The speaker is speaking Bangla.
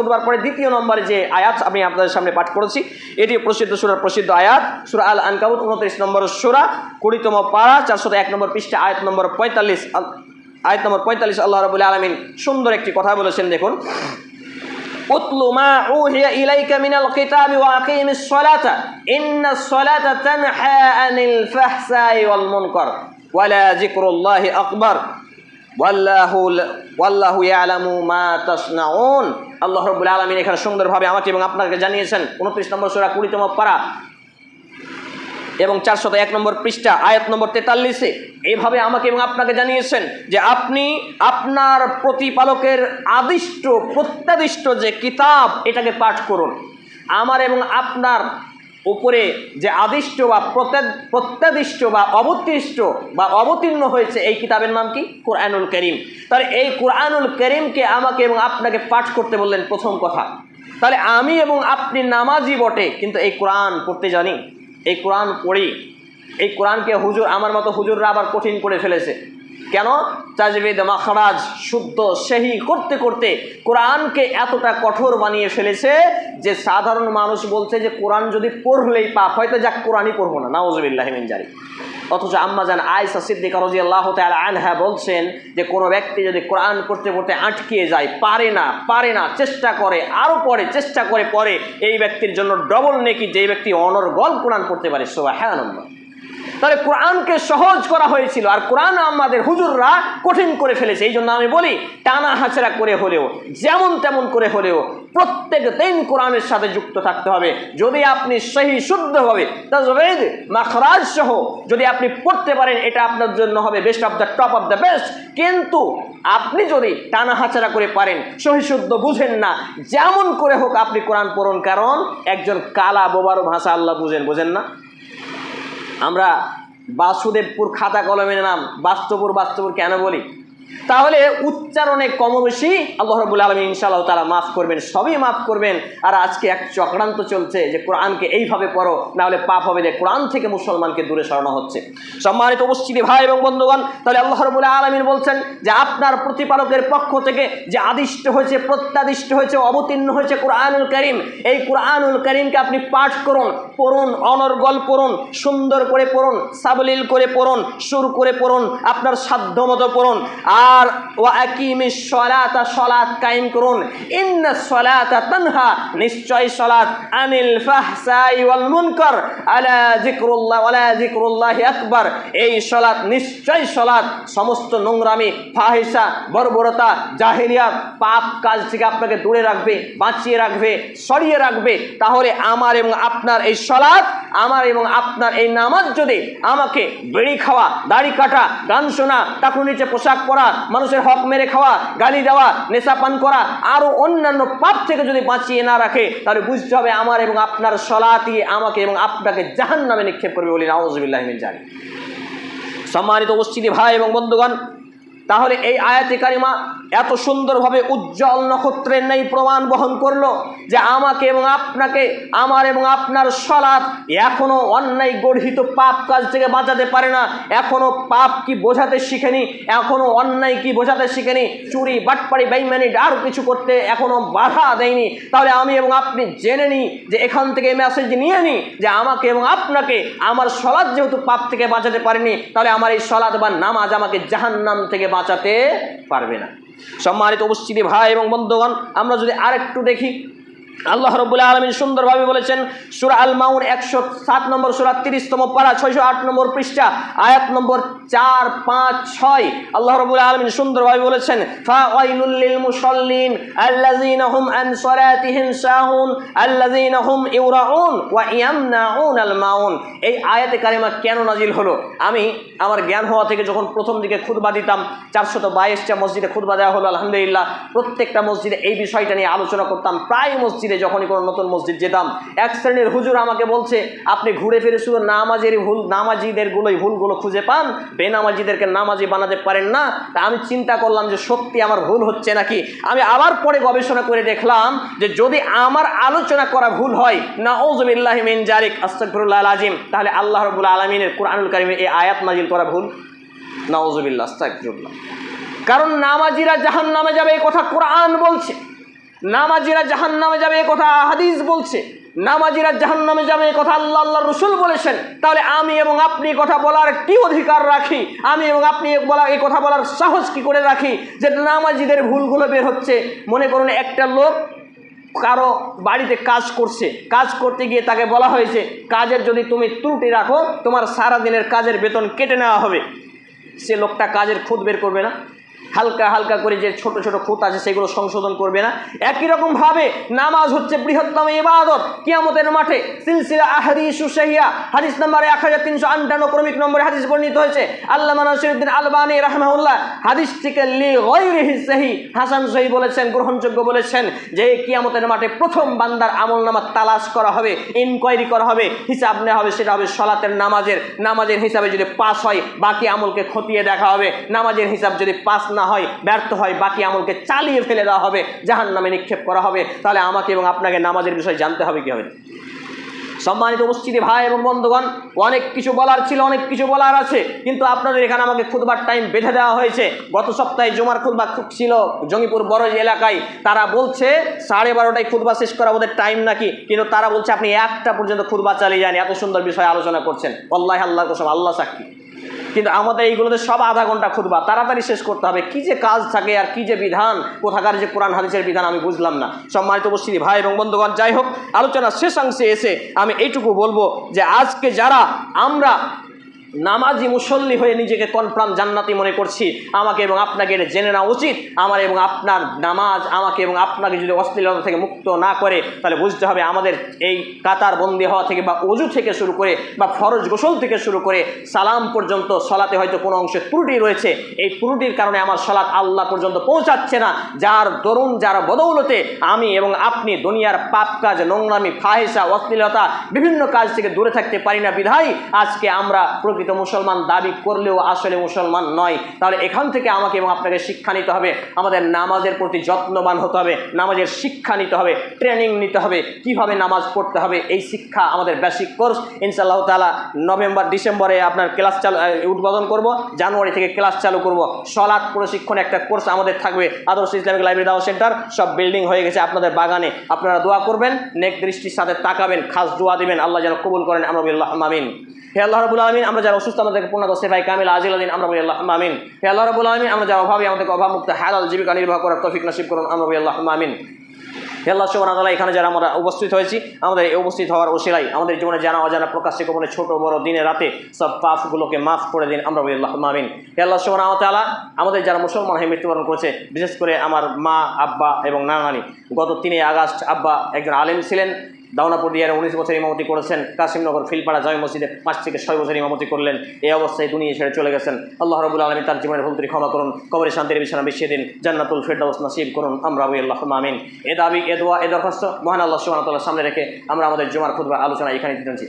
খুদবার পরে দ্বিতীয় নম্বরে যে আয়াত আমি আপনাদের সামনে পাঠ করেছি এটি প্রসিদ্ধ সুরার প্রসিদ্ধ আয়াত সুরা আল আনকাবুত উনত্রিশ নম্বর সুরা কুড়িতম পাড়া চারশত এক নম্বর পৃষ্ঠা আয়াত নম্বর পঁয়তাল্লিশ আয়াত নম্বর পঁয়তাল্লিশ আল্লাহ রবুল্লা আলমিন সুন্দর একটি কথা বলেছেন দেখুন اتل ما اوحي اليك من الكتاب واقيم الصلاه ان الصلاه تنهى عن الفحشاء والمنكر ولا ذكر الله اكبر والله ওয়াল্লাহু আলামু মা তাসনাউন। আল্লাহ রব্বুল আলমিন এখানে সুন্দরভাবে আমাকে এবং আপনাকে জানিয়েছেন, উনত্রিশ নম্বর সোরা কুড়িতম পারা এবং চারশত এক নম্বর পৃষ্ঠা, আয়াত নম্বর তেতাল্লিশে। এভাবে আমাকে এবং আপনাকে জানিয়েছেন যে আপনি আপনার প্রতিপালকের আদিষ্ট, প্রত্যাদিষ্ট যে কিতাব, এটাকে পাঠ করুন। আমার এবং আপনার উপরে যে আদিষ্ট বা প্রত্যা- প্রত্যাদিষ্ট বা অবতিষ্ট বা অবতীর্ণ হয়েছে এই কিতাবের নাম কি? কোরআনুল করিম। তাহলে এই কোরআনুল করিমকে আমাকে এবং আপনাকে পাঠ করতে বললেন প্রথম কথা। তাহলে আমি এবং আপনি নামাজি বটে, কিন্তু এই কোরআন পড়তে জানি। এই কোরআন পড়ি। এই কোরআনকে হুজুর আমার মতো হুজুররা আবার কঠিন করে ফেলেছে। কেন? তাজবিদ মাখরাজ শুদ্ধ সেহি করতে করতে কোরআনকে এতটা কঠোর বানিয়ে ফেলেছে যে সাধারণ মানুষ বলছে যে কোরআন যদি পড়লেই পাপ হয়তো যাক, কোরআনই পড়ব না। নাওজবিল্লাহিমিন জারি অথচ আম্মা জান আয়সা সিদ্দিকা রাজি আল্লাহ তাল আনহা বলছেন যে কোনো ব্যক্তি যদি কোরআন পড়তে পড়তে আটকিয়ে যায়, পারে না পারে না, চেষ্টা করে আরও পরে চেষ্টা করে পরে এই ব্যক্তির জন্য ডবল নেকি যে ব্যক্তি অনর্গল কোরআন পড়তে পারে সোয়া হ্যাঁ তাহলে কোরআনকে সহজ করা হয়েছিল। আর কোরআন আমাদের হুজুররা কঠিন করে ফেলেছে। এই জন্য আমি বলি, টানা হাঁচড়া করে হলেও, যেমন তেমন করে হলেও প্রত্যেক দিন কোরআনের সাথে যুক্ত থাকতে হবে। যদি আপনি সেই শুদ্ধভাবে তাজবেদ মাখরাজ সহ যদি আপনি পড়তে পারেন, এটা আপনার জন্য হবে best of the top of the best কিন্তু আপনি যদি টানা হাঁচড়া করে পারেন, সহি শুদ্ধ বুঝেন না, যেমন করে হোক আপনি কোরআন পড়ুন। কারণ একজন কালা বোবারও ভাষা আল্লাহ বুঝেন বুঝেন না? আমরা বাসুদেবপুর খাতা কলমের নাম বাস্তবপুর বাস্তবপুর কেন বলি? তাহলে উচ্চারণে কম বেশি আল্লাহ রবুল আলমী ইনশাআল্লাহ তারা মাফ করবেন, সবই মাফ করবেন। আর আজকে এক চক্রান্ত চলছে যে কোরআনকে এইভাবে পড়ো, না হলে পাপ হবে যে কোরআন থেকে মুসলমানকে দূরে সরানো হচ্ছে। সম্মানিত উপস্থিতি ভাই এবং বন্ধুগণ, তাহলে আল্লাহ রবুল আলমিন বলছেন যে আপনার প্রতিপালকের পক্ষ থেকে যে আদিষ্ট হয়েছে, প্রত্যাদিষ্ট হয়েছে, অবতীর্ণ হয়েছে কোরআনুল করিম, এই কোরআনুল করিমকে আপনি পাঠ করুন, পড়ুন, অনর্গল পড়ুন, সুন্দর করে পড়ুন, সাবলীল করে পড়ুন, সুর করে পড়ুন, আপনার সাধ্য মতো পড়ুন। আর ও আকিমি সলাতা সলাত কায়েম করুন। ইন্না সলাতা তানহা, নিশ্চয় সলাত আনিল ফাহসাই ওয়াল মুনকার এই সলাত নিশ্চয় সলাত সমস্ত নোংরামি ফাহিসা বর্বরতা জাহিলিয়াত পাপ কাজ থেকে আপনাকে দূরে রাখবে, বাঁচিয়ে রাখবে, সরিয়ে রাখবে। তাহলে আমার এবং আপনার এই সলাৎ, আমার এবং আপনার এই নামাজ যদি আমাকে বেড়ি খাওয়া, দাড়ি কাটা, গান শোনা টাকুর নিচে পোশাক পরা মানুষের হক মেরে খাওয়া, গালি দেওয়া, নেশা পান করা আরও অন্যান্য পাপ থেকে যদি বাঁচিয়ে না রাখে, তাহলে বুঝতে হবে আমার এবং আপনার সলা দিয়ে আমাকে এবং আপনাকে জাহান নামে নিক্ষেপ করবে বলি নাউজবিল্লাহমিন জানি সম্মানিত উপস্থিতি ভাই এবং বন্ধুগণ, তাহলে এই আয়াতে কারিমা এত সুন্দরভাবে উজ্জ্বল নক্ষত্রের নেই প্রমাণ বহন করল যে আমাকে এবং আপনাকে, আমার এবং আপনার সলাৎ এখনও অন্যায় গর্হিত পাপ কাজ থেকে বাঁচাতে পারে না। এখনও পাপ কি বোঝাতে শিখেনি এখনও অন্যায় কি বোঝাতে শিখেনি। চুরি বাটপাড়ি বেইমানি আরও কিছু করতে এখনও বাধা দেয়নি। তাহলে আমি এবং আপনি জেনে নিই যে এখান থেকে মেসেজ নিয়ে নিই যে আমাকে এবং আপনাকে, আমার সলাদ যেহেতু পাপ থেকে বাঁচাতে পারেনি, তাহলে আমার এই সলাদ বা নামাজ আমাকে জাহান্নাম থেকে বাঁচাতে পারবে না। সম্মানিত উপস্থিতি ভাই এবং বন্ধুগণ আমরা যদি আরেকটু দেখি আল্লাহ রবুল্লা আলমিন সুন্দরভাবে বলেছেন, সুরা আল মাউন একশো সাত নম্বর, সুরা তিরিশতম পারা, ছয়শো আট নম্বর পৃষ্ঠা, আয়াত নম্বর চার, পাঁচ, ছয়। আল্লাহ রবুল্লা আলমিন সুন্দরভাবে বলেছেন, ফা ওয়াইলুল্লিল মুসাল্লিন আল্লাযীনা হুম আন সালাতিহিম সাহুন, আল্লাযীনা হুম ইউরাউন ওয়া ইয়ামনাউন আল মাউন এই আয়াতে কারিমা কেন নাজিল হলো? আমি আমার জ্ঞান হওয়া থেকে যখন প্রথম দিকে খুতবা দিতাম, চারশত বাইশটা মসজিদে খুতবা দেওয়া হলো, আলহামদুলিল্লাহ। প্রত্যেকটা মসজিদে এই বিষয়টা নিয়ে আলোচনা করতাম, প্রায় মসজিদে যখনই কোনো নতুন মসজিদ যেতাম, এক শ্রেণির হুজুর আমাকে বলছে, আপনি ঘুরে ফিরে শুধু নামাজের ভুল নামাজিদের গুলোই ভুলগুলো খুঁজে পান? বেনামাজিদেরকে নামাজি বানাতে পারেন না? তা আমি চিন্তা করলাম যে সত্যি আমার ভুল হচ্ছে নাকি? আমি আবার পরে গবেষণা করে দেখলাম যে যদি আমার আলোচনা করা ভুল হয় না ওজমিল্লাহ মিন জারিক আস্তফরুল্লাহ আজিম তাহলে আল্লাহ রবুল আলমিনের কোরআনুল কারিমের এই আয়াত নাজিল করা ভুল। না নাওজবিল্লা আস্তাকফিরুল্লাহ কারণ নামাজিরা জাহান নামে যাবে, এই কথা কোরআন বলছে। নামাজিরা জাহান নামে যাবে এ কথা হাদিস বলছে। নামাজিরা জাহান নামে যাবে এ কথা আল্লাহ আল্লাহ রসুল বলেছেন। তাহলে আমি এবং আপনি কথা বলার কি অধিকার রাখি? আমি এবং আপনি বলা এই কথা বলার সাহস কি করে রাখি যে নামাজিদের ভুলগুলো বের হচ্ছে? মনে করুন একটা লোক কারও বাড়িতে কাজ করছে। কাজ করতে গিয়ে তাকে বলা হয়েছে, কাজের যদি তুমি ত্রুটি রাখো, তোমার সারা দিনের কাজের বেতন কেটে নেওয়া হবে। সে লোকটা কাজের খুঁত বের করবে না। হালকা হালকা করে যে ছোট ছোট খুঁত আছে সেগুলো সংশোধন করবে না। একই রকম ভাবে নামাজ হচ্ছে বৃহত্তম ইবাদত। কিয়ামতের মাঠে সিলসিলা আহরিসু শাহিয়া হাদিস নাম্বার এক হাজার তিনশো আটান্ন ক্রমিক নম্বরে হাদিস বর্ণিত হয়েছে। আল্লাহ নাসিরুদ্দিন আলবানী রাহমাহুল্লাহ হাদিস থেকে লি গৈরিহি সাহি হাসান সহি বলেছেন, গ্রহণযোগ্য বলেছেন যে কিয়ামতের মাঠে প্রথম বান্দার আমল নামা তালাশ করা হবে ইনকোয়ারি করা হবে, হিসাব নেওয়া হবে, সেটা হবে সলাতের নামাজের। নামাজের হিসাবে যদি পাস হয়, বাকি আমলকে খতিয়ে দেখা হবে। নামাজের হিসাব যদি পাস না হয়, ব্যর্থ হয়, বাকি আমলকে চালিয়ে ফেলে দেওয়া হবে জাহান নামে নিক্ষেপ করা হবে। তাহলে আমাকে এবং আপনাকে নামাজের বিষয়ে জানতে হবে কি হবে সম্মানিত উপস্থিতি, ভাই এবং বন্ধুগণ, অনেক কিছু বলার ছিল, অনেক কিছু বলার আছে, কিন্তু আপনাদের এখানে আমাকে খুদবার টাইম বেঁধে দেওয়া হয়েছে। গত সপ্তাহে জুমার খুদবা খুব ছিল, জঙ্গিপুর বড় এলাকায়। তারা বলছে, সাড়ে বারোটায় খুদবা শেষ করা ওদের টাইম নাকি? কিন্তু তারা বলছে, আপনি একটা পর্যন্ত খুদবা চালিয়ে যান, এত সুন্দর বিষয়ে আলোচনা করছেন। আল্লাহ আল্লাহ কসম, আল্লাহ সাক্ষী। কিন্তু আমাদের এইগুলোতে সব আধা ঘণ্টা খুঁজবা তাড়াতাড়ি শেষ করতে হবে। কি যে কাজ থাকে আর কি যে বিধান? কোথাকার যে কোরআন, হাদিসের বিধান আমি বুঝলাম না। সম্মানিত উপস্থিতি, ভাই এবং বন্ধুগণ, যাই হোক, আলোচনার শেষাংশে এসে আমি এইটুকু বলব যে আজকে যারা, আমরা নামাজি মুসল্লি হয়ে নিজেকে কনফার্ম জান্নাতি মনে করছি। আমাকে এবং আপনাকে এটা জেনে নেওয়া উচিত। আমার এবং আপনার নামাজ আমাকে এবং আপনাকে যদি অশ্লীলতা থেকে মুক্ত না করে, তাহলে বুঝতে হবে আমাদের এই কাতার বন্দি হওয়া থেকে বা অজু থেকে শুরু করে বা ফরজ গোসল থেকে শুরু করে সালাম পর্যন্ত সলাতে হয়তো কোনো অংশে ত্রুটি রয়েছে। এই ত্রুটির কারণে আমার সলাৎ আল্লাহ পর্যন্ত পৌঁছাচ্ছে না। যার দরুন, যার বদৌলতে আমি এবং আপনি দুনিয়ার পাপ কাজ, নোংরামি ফাহেসা অশ্লীলতা বিভিন্ন কাজ থেকে দূরে থাকতে পারি না। বিধাই আজকে আমরা প্রকৃত মুসলমান দাবি করলেও আসলে মুসলমান নয়। তাহলে এখান থেকে আমাকে এবং আপনাকে শিক্ষা নিতে হবে। আমাদের নামাজের প্রতি যত্নবান হতে হবে। নামাজের শিক্ষা নিতে হবে। ট্রেনিং নিতে হবে। কীভাবে নামাজ পড়তে হবে? এই শিক্ষা আমাদের বেসিক কোর্স। ইনশাআল্লাহ তালা নভেম্বর, ডিসেম্বরে আপনার ক্লাস চালু উদ্বোধন করব। জানুয়ারি থেকে ক্লাস চালু করব। সলাৎ প্রশিক্ষণ একটা কোর্স আমাদের থাকবে। আদর্শ ইসলামিক লাইব্রেরি দাওয়া সেন্টার। সব বিল্ডিং হয়ে গেছে আপনাদের বাগানে। আপনারা দোয়া করবেন। নেক দৃষ্টির সাথে তাকাবেন। খাস দোয়া দিবেন। আল্লাহ যেন কবুল করেন। আমরা বলি আল্লাহ মামিন হে আল্লাহ রবুল আলমিন, আমরা যারা অসুস্থ, আমাদেরকে পূর্ণাঙ্গ সেফাই কামিল আজিল আদিন, আমরা আল্লাহ মামিন হে আল্লাহ রবুল আলমিন, আমরা যারা অভাবী, আমাদেরকে অভাব মুক্ত, হালাল জীবিকা নির্বাহ করার তৌফিক নসিব করুন, আমরা বলি আল্লাহ মামিন আল্লাহ সুবহানাহু ওয়া তাআলা, এখানে যারা আমরা উপস্থিত হয়েছি, আমাদের এই উপস্থিত হওয়ার ওসিলাই আমাদের জীবনে জানা অজানা প্রকাশ্যে গোপনে ছোট, বড় দিনে রাতে সব পাপগুলোকে মাফ করে দিন, আমরা আল্লাহ মামিন আল্লাহ সুবহানাহু ওয়া তাআলা, আমাদের যারা মুসলমান হয়ে মৃত্যুবরণ করেছে, বিশেষ করে আমার মা, আব্বা এবং নানানি গত তিনই আগস্ট আব্বা একজন আলেম ছিলেন দাওনাপুর দিয়ারে উনিশ বছর ইমামতি করেছেন। কাশিমনগর ফিলপাড়া জয় মসজিদে পাঁচ থেকে ছয় বছর ইমামতি করলেন। এই অবস্থায় দুনিয়া ছেড়ে চলে গেছেন। আল্লাহ রবুল আলমী তার জীবনের ভুল ক্ষমা করুন, কবরে শান্তির বিছানা বিছিয়ে দিন, জান্নাতুল ফেরদাউস নাসিব করুন। আমরা আবু আল্লাহ মামিন এ দাবি, এ দোয়া, এ দরখাস্ত মহান আল্লাহ সামনে রেখে আমরা আমাদের জুমার খুদ্ আলোচনা এখানে দিতেছি